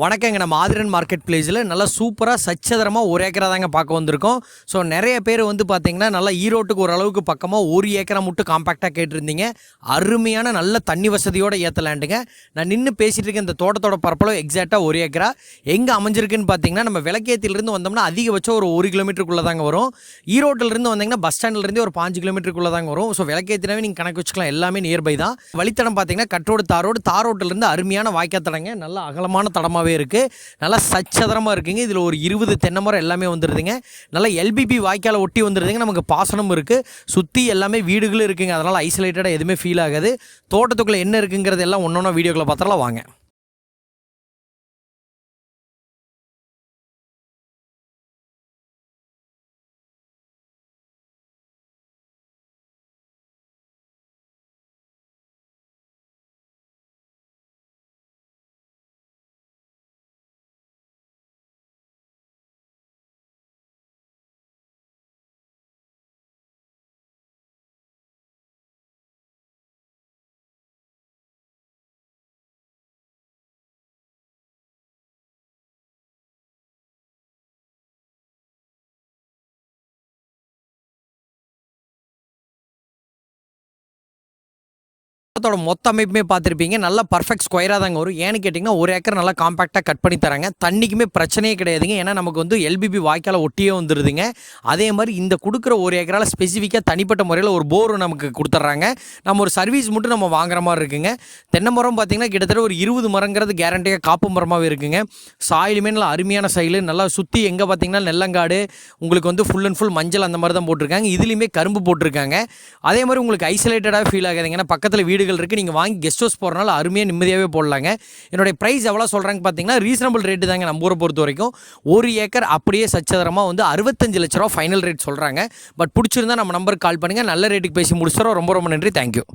வணக்கங்க. நம்ம ஆதிரன் மார்க்கெட் பிளேஸில் நல்லா சூப்பராக சச்சதரமாக ஒரு ஏக்கரா தாங்க பார்க்க வந்திருக்கோம். ஸோ நிறைய பேர் வந்து பார்த்தீங்கன்னா நல்லா ஈரோட்டுக்கு ஓரளவுக்கு பக்கமாக ஒரு ஏக்கரா மட்டும் காம்பேக்டாக கேட்டிருந்தீங்க. அருமையான நல்ல தண்ணி வசதியோடு ஏற்றலாண்டுங்க நான் நின்று பேசிகிட்டு இருக்க இந்த தோட்டத்தோட பரப்பளவு எக்ஸாக்டாக ஒரு ஏக்கரா. எங்கே அமைஞ்சிருக்குன்னு பார்த்தீங்கன்னா நம்ம விளக்கேத்திலிருந்து வந்தோம்னா அதிகபட்சம் ஒரு ஒரு கிலோமீட்டருக்குள்ளே தாங்க வரும். ஈரோட்டிலிருந்து வந்தீங்கன்னா பஸ் ஸ்டாண்ட்லேருந்து ஒரு பாஞ்சு கிலோமீட்டருக்குள்ளே தாங்க வரும். ஸோ விளக்கேத்தினாவே நீங்கள் கணக்கு வச்சுக்கலாம் எல்லாமே நியர்பை தான். வழித்தடம் பார்த்தீங்கன்னா கட்டோடு தாரோடு தாரோட்டிலிருந்து அருமையான வாய்க்கால் தடங்க. நல்ல அகலமான தடமாகவே இருக்குது நல்லா சச்சதரமாக இருக்குங்க. இதில் ஒரு இருபது தென்னை மரம் எல்லாமே வந்துடுதுங்க நல்லா எல்பிபி வாய்க்கால் ஒட்டி வந்துடுதுங்க நமக்கு பாசனம் இருக்குது சுற்றி எல்லாமே வீடுகளும் இருக்குங்க. அதனால் ஐசோலேட்டடாக எதுவுமே ஃபீல் ஆகாது. தோட்டத்துக்குள்ளே என்ன இருக்குங்கிறது எல்லாம் ஒன்றொன்னா வீடியோக்களை பார்த்தாலாம் வாங்க. தோட்டத்தோட மொத்த அமைப்புமே பார்த்துருப்பீங்க. நல்லா பர்ஃபெக்ட் ஸ்கொயராக தாங்க வரும். ஏன்னு கேட்டிங்கன்னா ஒரு ஏக்கர் நல்லா காம்பேக்டாக கட் பண்ணி தராங்க. தண்ணிக்குமே பிரச்சனையே கிடையாதுங்க. ஏன்னா நமக்கு வந்து எல்பிபி வாய்க்கால் ஒட்டியே வந்துடுதுங்க அதே மாதிரி இந்த கொடுக்குற ஒரு ஏக்கரால் ஸ்பெசிஃபிக்காக தனிப்பட்ட முறையில் ஒரு போர் நமக்கு கொடுத்துட்றாங்க. நம்ம ஒரு சர்வீஸ் மட்டும் நம்ம வாங்குற மாதிரி இருக்குங்க. தென்னை மரம் பார்த்திங்கன்னா கிட்டத்தட்ட ஒரு இருபது மரங்கிறது கேரண்டியாக காப்பு மரமாகவே இருக்குங்க. சாயிலுமே நல்லா அருமையான சைலு நல்லா சுற்றி எங்கே பார்த்தீங்கன்னா நெல்லங்காடு உங்களுக்கு வந்து ஃபுல் அண்ட் ஃபுல் மஞ்சள் அந்த மாதிரி தான் போட்டிருக்காங்க. இதுலேயுமே கரும்பு போட்டிருக்காங்க. அதே மாதிரி உங்களுக்கு ஐசோலேட்டடாக ஃபீல் ஆகாதுங்க. ஏன்னா பக்கத்தில் வீடுகள் இருக்குது நீங்கள் வாங்கி கெஸ்ட் ஹவுஸ் போகிறனால அருமையாக நிம்மதியாகவே போடலாங்க. என்னுடைய ப்ரைஸ் எவ்வளோ சொல்கிறாங்க பார்த்தீங்கன்னா ரீசனபிள் ரேட்டு தாங்க நம்ம ஊரை பொறுத்த வரைக்கும். ஒரு ஏக்கர் அப்படியே சச்சதரமாக வந்து அறுபத்தஞ்சு லட்ச ரூபா ஃபைனல் ரேட் சொல்கிறாங்க பட் பிடிச்சிருந்தா நம்ம நம்பருக்கு கால் பண்ணுங்கள் நல்ல ரேட்டுக்கு பேசி முடிச்சிடறோம். ரொம்ப ரொம்ப நன்றி. தேங்க்யூ